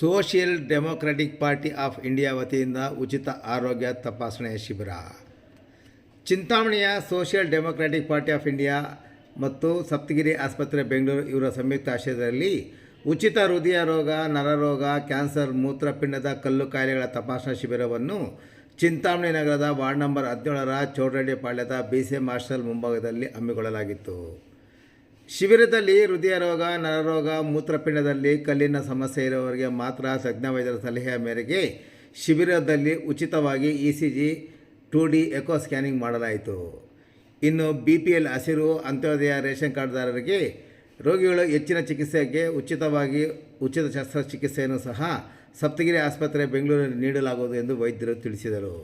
Social democratic party of India ವತಿಯಿಂದ ಉಚಿತ ಆರೋಗ್ಯ ತಪಾಸಣೆ ಶಿಬಿರ. ಚಿಂತಾಮಣಿಯ social democratic party of India ಮತ್ತು ಸಪ್ತಗಿರಿ ಆಸ್ಪತ್ರೆ ಬೆಂಗಳೂರು ಇವರ ಸಂಯುಕ್ತ ಆಶ್ರಯದಲ್ಲಿ ಉಚಿತ ಹೃದಯ ರೋಗ, ನರರೋಗ, ಕ್ಯಾನ್ಸರ್, ಮೂತ್ರಪಿಂಡದ ಕಲ್ಲು ಕಾಯಿಲೆಗಳ ತಪಾಸಣಾ ಶಿಬಿರವನ್ನು ಚಿಂತಾಮಣಿ ನಗರದ ವಾರ್ಡ್ ನಂಬರ್ ಹದಿನೇಳರ ಚೌಡರಡ್ಡಿ ಪಾಳ್ಯದ ಬಿ ಸಿ ಹಾಸ್ಟೆಲ್ ಮುಂಭಾಗದಲ್ಲಿ ಹಮ್ಮಿಕೊಳ್ಳಲಾಗಿತ್ತು. ಶಿಬಿರದಲ್ಲಿ ಹೃದಯ ರೋಗ ನರರೋಗ, ಮೂತ್ರಪಿಂಡದಲ್ಲಿ ಕಲ್ಲಿನ ಸಮಸ್ಯೆ ಇರುವವರಿಗೆ ಮಾತ್ರ ತಜ್ಞ ವೈದ್ಯರ ಸಲಹೆಯ ಮೇರೆಗೆ ಶಿಬಿರದಲ್ಲಿ ಉಚಿತವಾಗಿ E C G two D echo scanning ಮಾಡಲಾಯಿತು. ಇನ್ನು ಬಿ ಪಿ ಎಲ್ ಹಸಿರು ಅಂತ್ಯೋದಯ ರೇಷನ್ ಕಾರ್ಡ್ದಾರರಿಗೆ ರೋಗಿಗಳು ಹೆಚ್ಚಿನ ಚಿಕಿತ್ಸೆಗೆ ಉಚಿತವಾಗಿ ಉಚಿತ ಶಸ್ತ್ರಚಿಕಿತ್ಸೆಯನ್ನು ಸಹ ಸಪ್ತಗಿರಿ ಆಸ್ಪತ್ರೆ ಬೆಂಗಳೂರಿನಲ್ಲಿ ನೀಡಲಾಗುವುದು ಎಂದು ವೈದ್ಯರು ತಿಳಿಸಿದರು.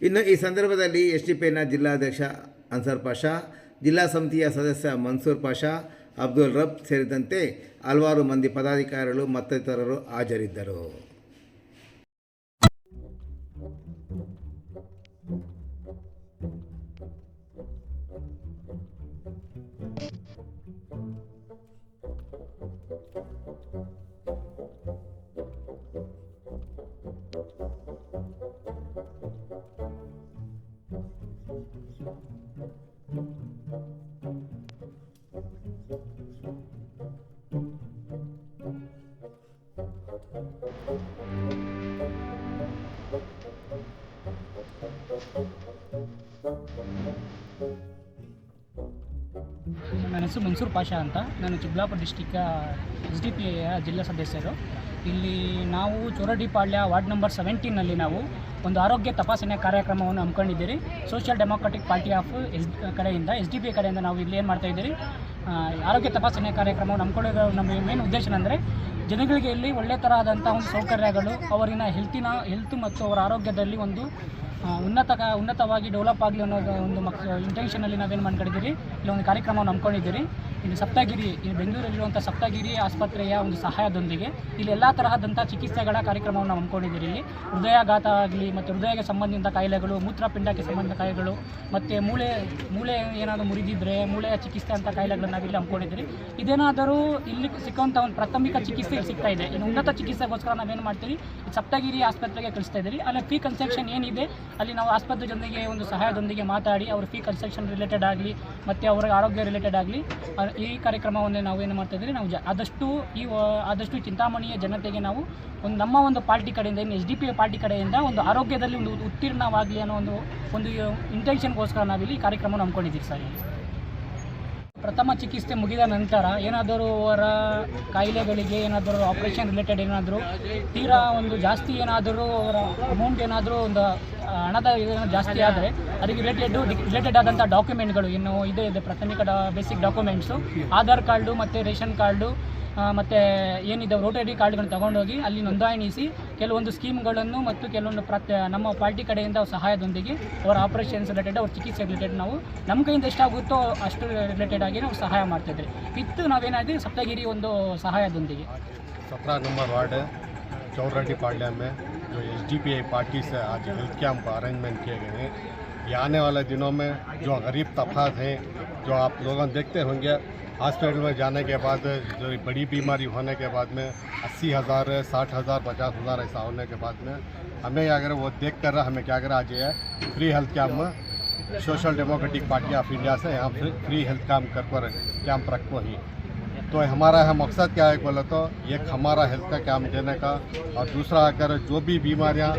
ಇನ್ನು ಈ ಸಂದರ್ಭದಲ್ಲಿ ಎಸ್ ಡಿ ಪಿನ ಜಿಲ್ಲಾಧ್ಯಕ್ಷ ಅನ್ಸರ್ ಪಾಷಾ ಜಿಲ್ಲಾ ಸಮಿತಿಯ ಸದಸ್ಯ ಮನ್ಸೂರ್ ಪಾಷಾ ಅಬ್ದುಲ್ ರಬ್ ಸೇರಿದಂತೆ ಹಲವಾರು ಮಂದಿ ಪದಾಧಿಕಾರಿಗಳು ಮತ್ತಿತರರು ಹಾಜರಿದ್ದರು. ನನ್ನ ಹೆಸರು ಮನ್ಸೂರ್ ಪಾಷಾ ಅಂತ. ನಾನು Chikkaballapura district S D P ಎಯ ಜಿಲ್ಲಾ ಸದಸ್ಯರು. ಇಲ್ಲಿ ನಾವು ಚೋರಡಿಪಾಳ್ಯ ವಾರ್ಡ್ ನಂಬರ್ ಸೆವೆಂಟೀನಲ್ಲಿ ನಾವು ಒಂದು ಆರೋಗ್ಯ ತಪಾಸಣೆ ಕಾರ್ಯಕ್ರಮವನ್ನು ಹಮ್ಮಿಕೊಂಡಿದ್ದೀರಿ. Social democratic party of S ಕಡೆಯಿಂದ ಎಸ್ ಡಿ ಪಿ ಕಡೆಯಿಂದ ನಾವು ಇಲ್ಲಿ ಏನು ಮಾಡ್ತಾ ಇದ್ದೀರಿ? ಆರೋಗ್ಯ ತಪಾಸಣೆ ಕಾರ್ಯಕ್ರಮವನ್ನು ಹಮ್ಮಿಕೊಳ್ಳೋದು ನಮ್ಮ ಮೇನ್ ಉದ್ದೇಶ ಅಂದರೆ ಜನಗಳಿಗೆ ಇಲ್ಲಿ ಒಳ್ಳೆ ಆದಂಥ ಒಂದು ಸೌಕರ್ಯಗಳು, ಅವರಿನ ಹೆಲ್ತಿನ ಹೆಲ್ತ್ ಮತ್ತು ಅವರ ಆರೋಗ್ಯದಲ್ಲಿ ಒಂದು ಉನ್ನತ ಉನ್ನತವಾಗಿ ಡೆವಲಪ್ ಆಗಲಿ ಅನ್ನೋದು ಒಂದು ಮಕ್ ಇಂಟೆನ್ಷನಲ್ಲಿ ನಾವೇನು ಮಾಡ್ಕೊಂಡಿದ್ದೀರಿ? ಇಲ್ಲ ಒಂದು ಕಾರ್ಯಕ್ರಮವನ್ನು ಹಮ್ಮಿಕೊಂಡಿದ್ದೀರಿ? ಇಲ್ಲಿ ಸಪ್ತಗಿರಿ, ಇದು ಬೆಂಗಳೂರಲ್ಲಿರುವಂಥ ಸಪ್ತಗಿರಿ ಆಸ್ಪತ್ರೆಯ ಒಂದು ಸಹಾಯದೊಂದಿಗೆ ಇಲ್ಲಿ ಎಲ್ಲ ತರಹದಂಥ ಚಿಕಿತ್ಸೆಗಳ ಕಾರ್ಯಕ್ರಮವನ್ನು ಹಮ್ಮಿಕೊಂಡಿದ್ದೀರಿ ಇಲ್ಲಿ ಹೃದಯಾಘಾತ ಆಗಲಿ ಮತ್ತು ಹೃದಯಕ್ಕೆ ಸಂಬಂಧಿತ ಕಾಯಿಲೆಗಳು, ಮೂತ್ರಪಿಂಡಕ್ಕೆ ಸಂಬಂಧಿತ ಕಾಯಿಲೆಗಳು, ಮತ್ತು ಮೂಳೆ ಮೂಳೆ ಏನಾದರೂ ಮುರಿದಿದ್ದರೆ ಮೂಳೆಯ ಚಿಕಿತ್ಸೆ ಅಂತ ಕಾಯಿಲೆಗಳನ್ನ ನಾವಿಲ್ಲಿ ಹಮ್ಮಿಕೊಂಡಿದ್ದೀರಿ ಇದೇನಾದರೂ ಇಲ್ಲಿ ಸಿಕ್ಕುವಂಥ ಒಂದು ಪ್ರಾಥಮಿಕ ಚಿಕಿತ್ಸೆ ಸಿಗ್ತಾ ಇದೆ. ಇನ್ನು ಉನ್ನತ ಚಿಕಿತ್ಸೆಗೋಸ್ಕರ ನಾವೇನು ಮಾಡ್ತೀವಿ? ಸಪ್ತಗಿರಿ ಆಸ್ಪತ್ರೆಗೆ ಕಳಿಸ್ತಾ ಇದ್ದೀರಿ ಅಲ್ಲಿ ಫೀ ಕನ್ಸೆಕ್ಷನ್ ಏನಿದೆ, ಅಲ್ಲಿ ನಾವು ಆಸ್ಪತ್ರೆ ಜೊತೆಗೆ ಒಂದು ಸಹಾಯದೊಂದಿಗೆ ಮಾತಾಡಿ, ಅವ್ರ ಫೀ ಕನ್ಸೆಕ್ಷನ್ ರಿಲೇಟೆಡ್ ಆಗಲಿ, ಮತ್ತು ಅವರ ಆರೋಗ್ಯ ರಿಲೇಟೆಡ್ ಆಗಲಿ ಈ ಕಾರ್ಯಕ್ರಮವನ್ನು ನಾವು ಏನು ಮಾಡ್ತಾ ಇದ್ದೀರಿ, ನಾವು ಜ ಆದಷ್ಟು ಈ ಆದಷ್ಟು ಚಿಂತಾಮಣಿಯ ಜನತೆಗೆ ನಾವು ಒಂದು ನಮ್ಮ ಒಂದು ಪಾರ್ಟಿ ಕಡೆಯಿಂದ ಎಸ್ ಡಿ ಪಿ ಪಾರ್ಟಿ ಕಡೆಯಿಂದ ಒಂದು ಆರೋಗ್ಯದಲ್ಲಿ ಒಂದು ಉತ್ತೀರ್ಣವಾಗಲಿ ಅನ್ನೋ ಒಂದು ಒಂದು ಇಂಟೆನ್ಷನ್ಗೋಸ್ಕರ ನಾವಿಲ್ಲಿ ಈ ಕಾರ್ಯಕ್ರಮವನ್ನು ಹಮ್ಮಿಕೊಂಡಿದ್ದೀವಿ ಸರ್ ಪ್ರಥಮ ಚಿಕಿತ್ಸೆ ಮುಗಿದ ನಂತರ ಏನಾದರೂ ಅವರ ಕಾಯಿಲೆಗಳಿಗೆ ಏನಾದರೂ ಆಪರೇಷನ್ ರಿಲೇಟೆಡ್ ಏನಾದರೂ ತೀರಾ ಒಂದು ಜಾಸ್ತಿ ಏನಾದರೂ ಅವರ ಅಮೌಂಟ್ ಏನಾದರೂ ಒಂದು ಹಣದ ಜಾಸ್ತಿ ಆದರೆ ಅದಕ್ಕೆ ರಿಲೇಟೆಡ್ ರಿಲೇಟೆಡ್ ಆದಂಥ ಡಾಕ್ಯುಮೆಂಟ್ಗಳು ಇನ್ನು ಇದೇ, ಇದೆ. ಪ್ರಾಥಮಿಕ ಬೇಸಿಕ್ ಡಾಕ್ಯುಮೆಂಟ್ಸು ಆಧಾರ್ ಕಾರ್ಡು ಮತ್ತು ರೇಷನ್ ಕಾರ್ಡು ಮತ್ತು ಏನಿದೆ ರೋಟರಿ ಐ ಡಿ ಕಾರ್ಡ್ಗಳನ್ನ ತಗೊಂಡೋಗಿ ಅಲ್ಲಿ ನೋಂದಾಯಿಸಿ ಕೆಲವೊಂದು ಸ್ಕೀಮ್ಗಳನ್ನು ಮತ್ತು ಕೆಲವೊಂದು ಪ್ರತ್ಯ, ನಮ್ಮ ಪಾರ್ಟಿ ಕಡೆಯಿಂದ ಸಹಾಯದೊಂದಿಗೆ ಅವರ ಆಪರೇಷನ್ಸ್ ರಿಲೇಟೆಡ್ ಅವ್ರ ಚಿಕಿತ್ಸೆ ರಿಲೇಟೆಡ್ ನಾವು ನಮ್ಮ ಕೈಯಿಂದ ಎಷ್ಟಾಗುತ್ತೋ ಅಷ್ಟು ರಿಲೇಟೆಡ್ ಆಗಿ ನಾವು ಸಹಾಯ ಮಾಡ್ತಾಯಿದ್ರಿ ಇತ್ತು ನಾವೇನಾದ್ರಿ ಸಪ್ತಗಿರಿ ಒಂದು ಸಹಾಯದೊಂದಿಗೆ. ಸಪ್ರ ನಮ್ಮ ವಾರ್ಡ್, ಚೌರಡ್ಡಿ ಪಾಳ್ಯಮ್ಮೆ जो S D P I party से आज हेल्थ कैंप अरेंजमेंट किए गए हैं। ये आने वाले दिनों में जो गरीब तबकात हैं, जो आप लोग देखते होंगे हॉस्पिटल में जाने के बाद, जो बड़ी बीमारी होने के बाद में, अस्सी हज़ार, साठ हज़ार, पचास हज़ार ऐसा होने के बाद में, हमें अगर वो देख कर हमें क्या करा आज ये फ्री हेल्थ कैंप में social democratic party of India से यहाँ फ्री हेल्थ कैम्प कर पर कैंप रखो ही। तो हमारा है मकसद क्या है बोले तो एक हमारा हेल्थ का कैंप देने का। और दूसरा, अगर जो भी बीमारियाँ,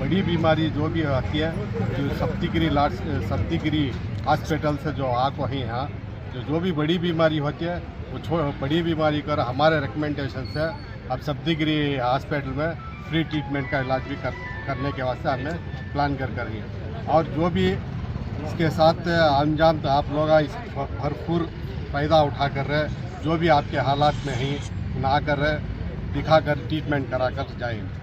बड़ी बीमारी जो भी आती है, जो सप्तिगिरी लाट सप्तिगिरी हॉस्पिटल से जो आको ही यहाँ जो जो भी बड़ी बीमारी होती है, वो छो, बड़ी बीमारी कर हमारे रिकमेंडेशन से अब सप्तिगिरी हॉस्पिटल में फ्री ट्रीटमेंट का इलाज भी कर, करने के वास्ते हमें प्लान कर कर रही है। और जो भी इसके साथ अंजाम तो आप लोग इस भरपूर फ़ायदा उठा कर रहे जो भी आपके हालात में हैं ना कर दिखा कर ट्रीटमेंट करा कर जाएँगे